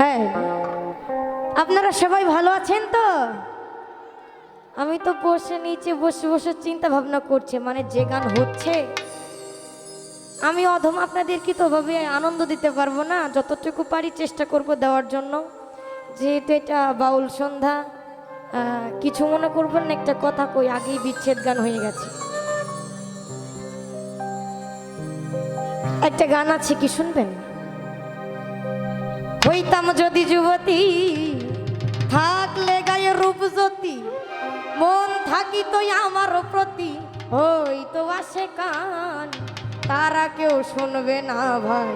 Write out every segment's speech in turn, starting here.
হ্যাঁ। আপনারা সবাই ভালো আছেন তো? আমি তো বসে নিচে বসে বসে চিন্তা ভাবনা করছি মানে যে গান হচ্ছে। আমি অধম আপনাদেরকে তো ওভাবে আনন্দ দিতে পারব না, যতটুকু পারি চেষ্টা করব দেওয়ার জন্য। যেহেতু এটা বাউল সন্ধ্যা কিছু মনে করবেন না, একটা কথা কই, আগেই বিচ্ছেদ গান হয়ে গেছে। একটা গান আছে কি শুনবেন? হইতাম যদি যুবতী, থাকলে গায়ে রূপ জ্যোতি, মন থাকি তো আমার প্রতি। ওই তো আসে কান, তারা কেউ শুনবে না ভাই,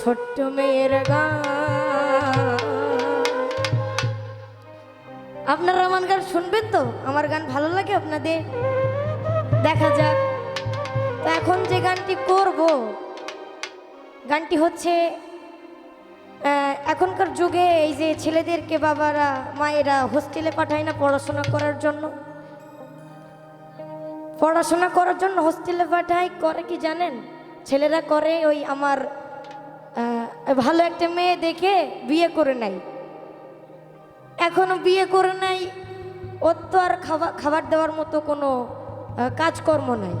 ছোট্ট মেয়ের গান। আপনারা আমার গান শুনবেন তো? আমার গান ভালো লাগে আপনাদের? দেখা যাক। তো এখন যে গানটি করব, গানটি হচ্ছে এখনকার যুগে এই যে ছেলেদেরকে বাবারা, মায়েরা হোস্টেলে পাঠায় না পড়াশোনা করার জন্য? পড়াশোনা করার জন্য হোস্টেলে পাঠায়, করে কি জানেন? ছেলেরা করে ওই আমার ভালো একটা মেয়ে দেখে বিয়ে করে নেয়। এখনও বিয়ে করে নাই ওর তো আর খাবার খাবার দেওয়ার মতো কোনো কাজকর্ম নাই।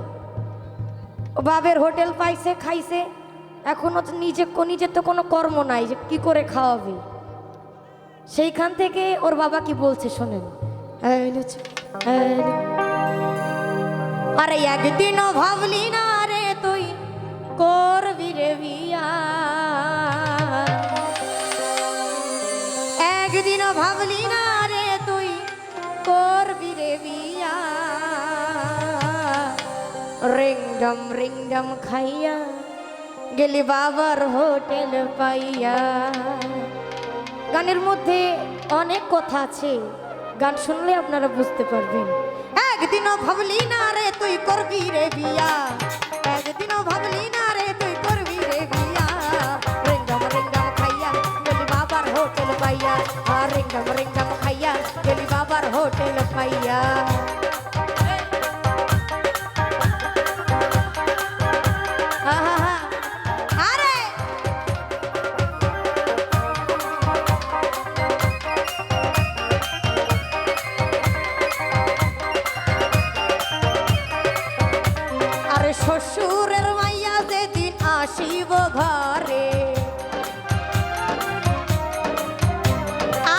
বাবের হোটেল পাইছে, খাইছে। এখনও তো নিজে নিজের তো কোনো কর্ম নাই যে কি করে খাওয়াবে? সেইখান থেকে ওর বাবা কি বলছে শোনেন। আরে একদিনও ভাবলি না রে তুই, করবি রে বিয়া। একদিনও ভাবলি না রে তুই, করবি রে বিয়া। রিংডম রিংডম খাইয়া গেলি বাবার হোটেল পাইয়া। গানের মধ্যে অনেক কথা আছে, গান শুনলে আপনারা বুঝতে পারবেন। একদিনও ভাবলি না রে তুই করবি রে বিয়া। একদিনও ভাবলি না রে তুই করবি রে বিয়া। রিংডম রিংডম খাইয়া গেলি বাবার হোটেল পাইয়া। আর রিংডম রিংডম শ্বশুরের মাইয়া যেদিন আসিব ঘরে।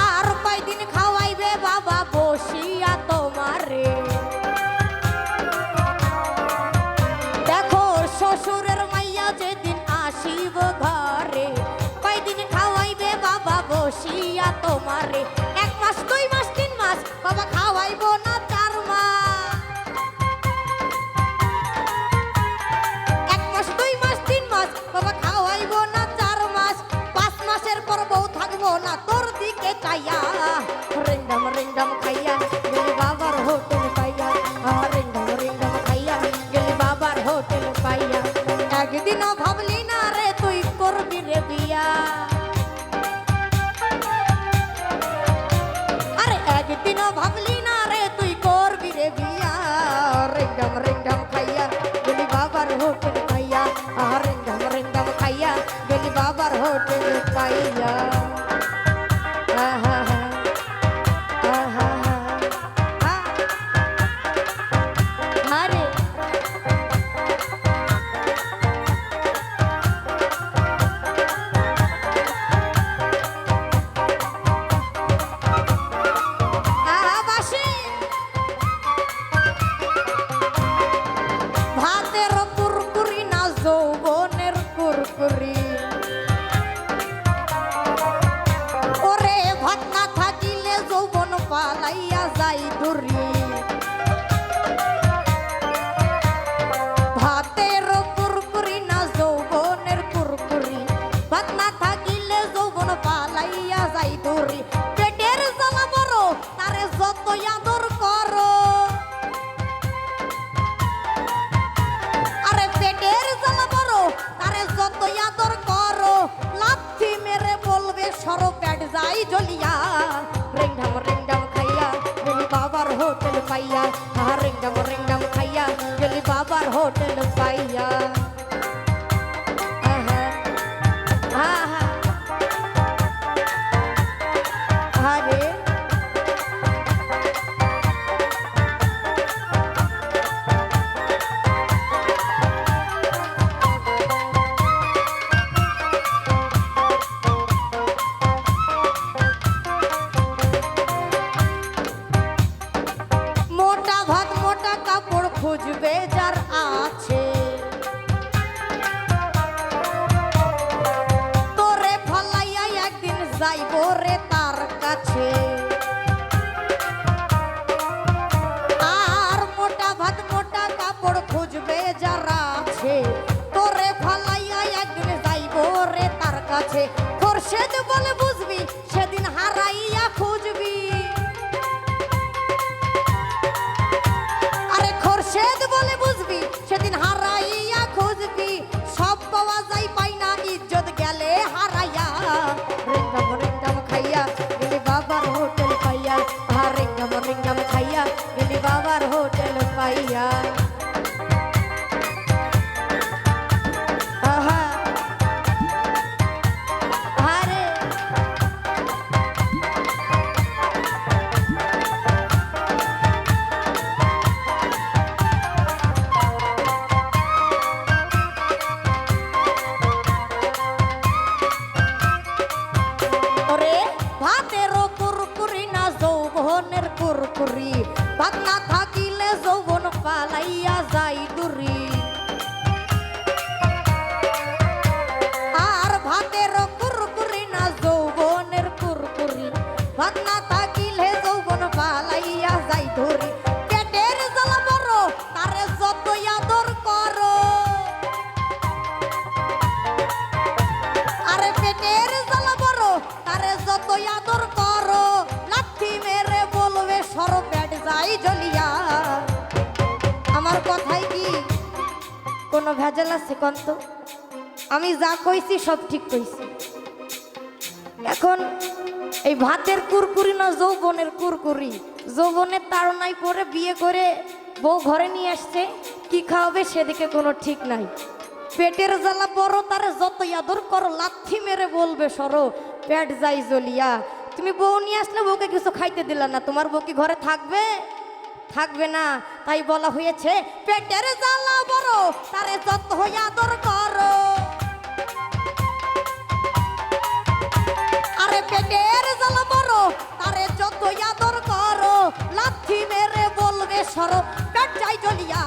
আর কয়দিন খাওয়াইবে বাবা বসিয়া তোমারে। দেখো শ্বশুরের মাইয়া ঘরে খাওয়াইবে বাবা বসিয়া দিকে চাইয়া রিংডম রিংডম খাইয়া গেলি বাবার হোটেল পাইয়া আহ, রিংডম রিংডম খাইয়া গেলি বাবার হোটেল পাইয়া একদিনও ভাবলি না রে তুই করবি রে বিয়া। আরে একদিনও ভাবলি না রে তুই করবি রে বিয়া। রিংডম রিংডম খাইয়া গেলি বাবার হোটেল পাইয়া আর রিংডম রিংডম খাইয়া গেলি বাবার হোটেল পালাইয়া যাই দূরি ভাতের হোটেল পাইয়া রিংডম রিংডম খাইয়া গেলি বাবার হোটেল পাইয়া খুঁজবে যার কোনো ভেজাল আছে কন্ত আমি যা কইছি সব ঠিক কইছি। এখন এই ভাতের কুরকুরি না যৌবনের কুরকুরি? যৌবনের তাড়নায় পরে বিয়ে করে বউ ঘরে নিয়ে আসছে, কি খাওয়াবে সেদিকে কোনো ঠিক নাই। পেটের জ্বালা বড়, তারে যত আদর করো, লাথি মেরে বলবে সরো, পেট যাই জ্বলিয়া। তুমি বউ নিয়ে আসলে বউকে কিছু খাইতে দিলা না, তোমার বউ কি ঘরে থাকবে? থাকবে না। তাই বলা হয়েছে, পেটের জ্বালা বড়, তারে যত আদর করো। আরে পেটের জ্বালা বড়, তারে যত আদর করো। লাথি মেরে বলবে সর, পেট যাই জ্বলিয়া।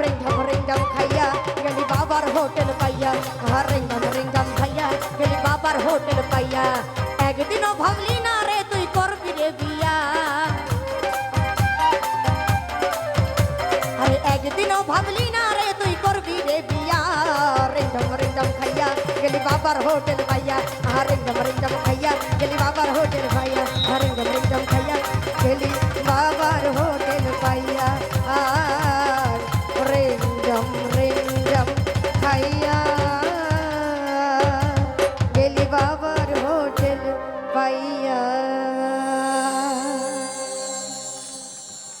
রিঙ্গাম রিঙ্গাম খাইয়া গেলি বাবার হোটেল পাইয়া। আর बाबर होटल भैया हरिंगम रिंगम भैया, गली बाबर होटल भैया हरिंगम रिंगम भैया, गली बाबा